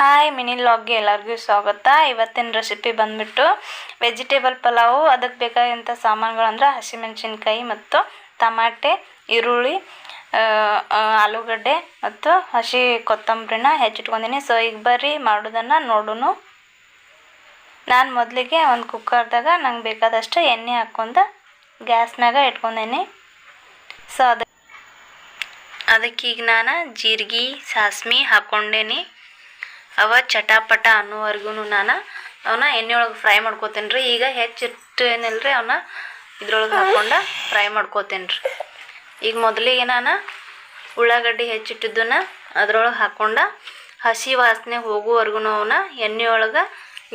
Hi, mini ಲಾಗ್ಗೆ ಎಲ್ಲರಿಗೂ ಸ್ವಾಗತ. ಇವತ್ತಿನ ರೆಸಿಪಿ ಬಂದ್ಬಿಟ್ಟು ವೆಜಿಟೇಬಲ್ ಪಲಾವು ಅದಕ್ಕೆ ಬೇಕಾದಂಥ ಸಾಮಾನುಗಳಂದ್ರೆ ಹಸಿಮೆಣಸಿನ್ಕಾಯಿ ಮತ್ತು ಟಮಾಟೆ, ಈರುಳ್ಳಿ ಆಲೂಗಡ್ಡೆ ಮತ್ತು ಹಸಿ ಕೊತ್ತಂಬರಿನ ಹೆಚ್ಚಿಟ್ಕೊಂಡಿನಿ. ಸೊ ಈಗ ಬರ್ರಿ ಮಾಡೋದನ್ನು ನೋಡೋಣ ನಾನು ಮೊದಲಿಗೆ ಒಂದು ಕುಕ್ಕರ್ದಾಗ ನಂಗೆ ಬೇಕಾದಷ್ಟು ಎಣ್ಣೆ ಹಾಕ್ಕೊಂಡು ಗ್ಯಾಸ್ನಾಗ ಇಟ್ಕೊಂಡೇನಿ. ಸೊ ಅದ ಅದಕ್ಕೆ ಈಗ ನಾನು ಜೀರಿಗೆ, ಸಾಸ್ಮಿ ಹಾಕ್ಕೊಂಡೇನಿ ಅವ ಚಟಾಪಟ ಅನ್ನೋವರೆಗೂ ನಾನು ಅವನ್ನ ಎಣ್ಣೆ ಒಳಗೆ ಫ್ರೈ ಮಾಡ್ಕೋತೇನೆ ರೀ ಈಗ ಹೆಚ್ಚಿಟ್ಟು ರೀ ಅವನ್ನ ಇದ್ರೊಳಗೆ ಹಾಕ್ಕೊಂಡು ಫ್ರೈ ಮಾಡ್ಕೋತೇನೆ ರೀ ಈಗ ಮೊದಲಿಗೆ ನಾನು ಉಳ್ಳಾಗಡ್ಡಿ ಹೆಚ್ಚಿಟ್ಟಿದ್ದನ್ನ ಅದ್ರೊಳಗೆ ಹಾಕ್ಕೊಂಡು ಹಸಿ ವಾಸನೆ ಹೋಗುವವರೆಗೂ ಅವನ್ನ ಎಣ್ಣೆ ಒಳಗೆ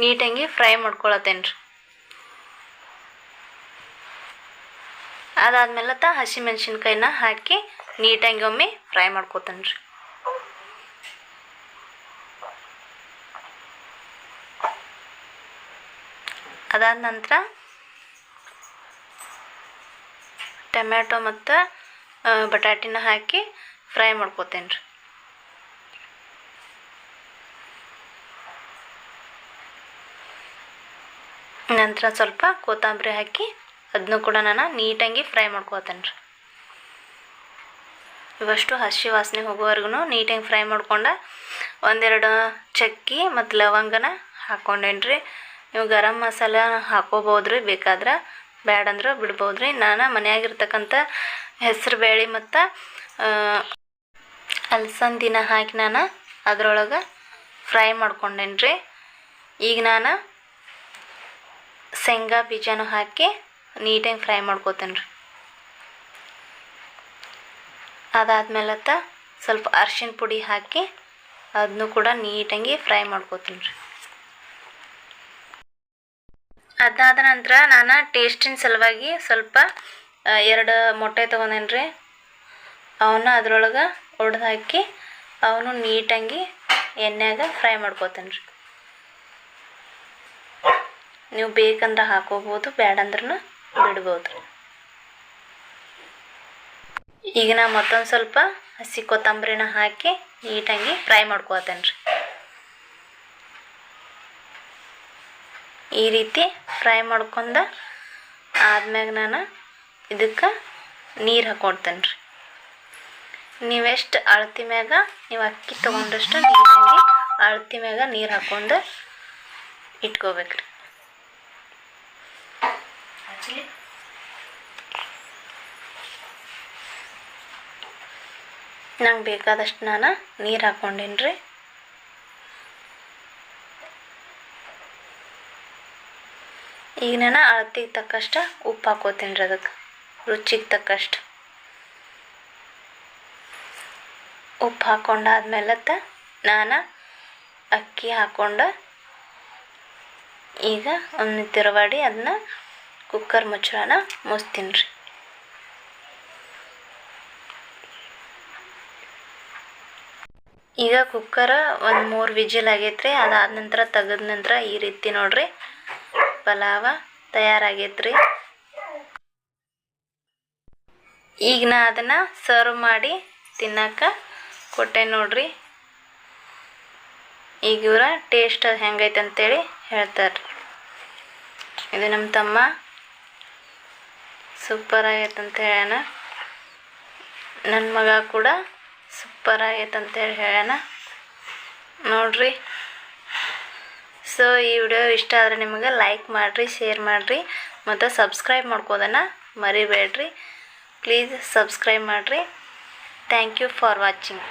ನೀಟಾಗಿ ಫ್ರೈ ಮಾಡ್ಕೊಳತ್ತೇನೆ ರೀ ಅದಾದ್ಮೇಲೆ ತ ಹಸಿ ಮೆಣಸಿನ್ಕಾಯಿನ ಹಾಕಿ ನೀಟಾಗಿ ಒಮ್ಮೆ ಫ್ರೈ ಮಾಡ್ಕೋತೇನೆ ರೀ ಅದಾದ ನಂತರ ಟೊಮ್ಯಾಟೊ ಮತ್ತು ಬಟಾಟಿನ ಹಾಕಿ ಫ್ರೈ ಮಾಡ್ಕೋತೇನೆ ರೀ. ನಂತರ ಸ್ವಲ್ಪ ಕೊತ್ತಂಬರಿ ಹಾಕಿ ಅದನ್ನು ಕೂಡ ನಾನು ನೀಟಾಗಿ ಫ್ರೈ ಮಾಡ್ಕೋತೇನೆ ರೀ. ಇವಷ್ಟು ಹಸಿ ವಾಸನೆ ಹೋಗೋವರೆಗೂ ನೀಟಾಗಿ ಫ್ರೈ ಮಾಡ್ಕೊಂಡು ಒಂದೆರಡು ಚಕ್ಕಿ ಮತ್ತು ಲವಂಗನ ಹಾಕ್ಕೊಂಡೇನ್ರಿ ನೀವು ಗರಂ ಮಸಾಲ ಹಾಕೋಬೋದು ರೀ ಬೇಕಾದ್ರೆ ಬ್ಯಾಡಂದ್ರೆ ಬಿಡ್ಬೋದು ರೀ ನಾನು ಮನೆಯಾಗಿರ್ತಕ್ಕಂಥ ಹೆಸರು ಬೇಳೆ ಮತ್ತು ಅಲಸಂದಿನ ಹಾಕಿ ನಾನು ಅದರೊಳಗೆ ಫ್ರೈ ಮಾಡ್ಕೊಂಡೇನಿ ರೀ ಈಗ ನಾನು ಶೇಂಗಾ ಬೀಜನೂ ಹಾಕಿ ನೀಟಾಗಿ ಫ್ರೈ ಮಾಡ್ಕೋತೇನೆ ರೀ ಅದಾದ್ಮೇಲತ್ತ ಸ್ವಲ್ಪ ಅರ್ಶಿನ ಪುಡಿ ಹಾಕಿ ಅದನ್ನು ಕೂಡ ನೀಟಾಗಿ ಫ್ರೈ ಮಾಡ್ಕೋತೀನಿ ರೀ ಅದಾದ ನಂತರ ನಾನು ಟೇಸ್ಟಿನ ಸಲುವಾಗಿ ಸ್ವಲ್ಪ ಎರಡು ಮೊಟ್ಟೆ ತೊಗೊಂಡೇನಿ ರೀ ಅವನ್ನ ಅದರೊಳಗೆ ಒಡೆದು ಹಾಕಿ ಅವನು ನೀಟಾಗಿ ಎಣ್ಣೆಯಾಗ ಫ್ರೈ ಮಾಡ್ಕೋತೇನೆ ರೀ ನೀವು ಬೇಕಂದ್ರೆ ಹಾಕೋಬೋದು ಬೇಡಂದ್ರೂ ಬಿಡ್ಬೋದು. ರೀ ಈಗ ನಾ ಮತ್ತೊಂದು ಸ್ವಲ್ಪ ಹಸಿ ಕೊತ್ತಂಬರಿನ ಹಾಕಿ ನೀಟಾಗಿ ಫ್ರೈ ಮಾಡ್ಕೋತೇನೆ ರೀ ಈ ರೀತಿ ಫ್ರೈ ಮಾಡ್ಕೊಂಡ ಆದ್ಮ್ಯಾಗ ನಾನು ಇದಕ್ಕೆ ನೀರು ಹಾಕೊಡ್ತೇನೆ ರೀ. ನೀವೆಷ್ಟು ಅಳತಿ ಮ್ಯಾಗ ನೀವು ಅಕ್ಕಿ ತೊಗೊಂಡಷ್ಟು ನೀರಾಗಿ ಅಳತಿ ಮ್ಯಾಗ ನೀರು ಹಾಕ್ಕೊಂಡು ಇಟ್ಕೋಬೇಕ್ರಿ ನಂಗೆ ಬೇಕಾದಷ್ಟು ನಾನು ನೀರು ಹಾಕ್ಕೊಂಡೇನಿ ರೀ ಈಗ ನಾನು ಅಳತಿಗೆ ತಕ್ಕಷ್ಟು ಉಪ್ಪು ಹಾಕೋತೀನಿ ರೀ ಅದಕ್ಕೆ. ರುಚಿಗೆ ತಕ್ಕಷ್ಟು. ಉಪ್ಪು ಹಾಕ್ಕೊಂಡಾದ್ಮೇಲತ್ತ ನಾನು ಅಕ್ಕಿ ಹಾಕೊಂಡು ಈಗ ಒಂದು ತಿರುವಾಡಿ ಅದನ್ನ ಕುಕ್ಕರ್ ಮುಚ್ಚಳನ ಮುಚ್ತೀನಿ ರೀ. ಈಗ ಕುಕ್ಕರ್ ಒಂದು ಮೂರು ವಿಜಿಲ್ ಆಗೈತ್ರಿ, ಅದಾದ ನಂತರ ತೆಗೆದ ನಂತರ ಈ ರೀತಿ ನೋಡ್ರಿ. ಪಲಾವ ತಯಾರಾಗೈತ್ರಿ. ಈಗ ನಾ ಅದನ್ನು ಸರ್ವ್ ಮಾಡಿ ತಿನ್ನಕ್ಕೆ ಕೊಟ್ಟೆ ನೋಡ್ರಿ. ಈಗ ಇವರ ಟೇಸ್ಟ್ ಹೆಂಗೈತೆ ಅಂತೇಳಿ ಹೇಳ್ತಾರೆ ಇದು ನಮ್ಮ ತಮ್ಮ. ಸೂಪರ್ ಆಗೈತೆ ಅಂತ ಹೇಳ್ಯಾನ. ನನ್ನ ಮಗ ಕೂಡ ಸೂಪರ್ ಆಗೈತೆ ಅಂತೇಳಿ ಹೇಳ್ಯಾನ. ನೋಡ್ರಿ. ಸೊ, ಈ ವಿಡಿಯೋ ಇಷ್ಟ ಆದರೆ ನಿಮಗೆ ಲೈಕ್ ಮಾಡಿರಿ ಶೇರ್ ಮಾಡಿರಿ ಮತ್ತು ಸಬ್ಸ್ಕ್ರೈಬ್ ಮಾಡ್ಕೋದನ್ನು ಮರಿಬೇಡ್ರಿ. ಪ್ಲೀಸ್ ಸಬ್ಸ್ಕ್ರೈಬ್ ಮಾಡಿರಿ. Thank you for watching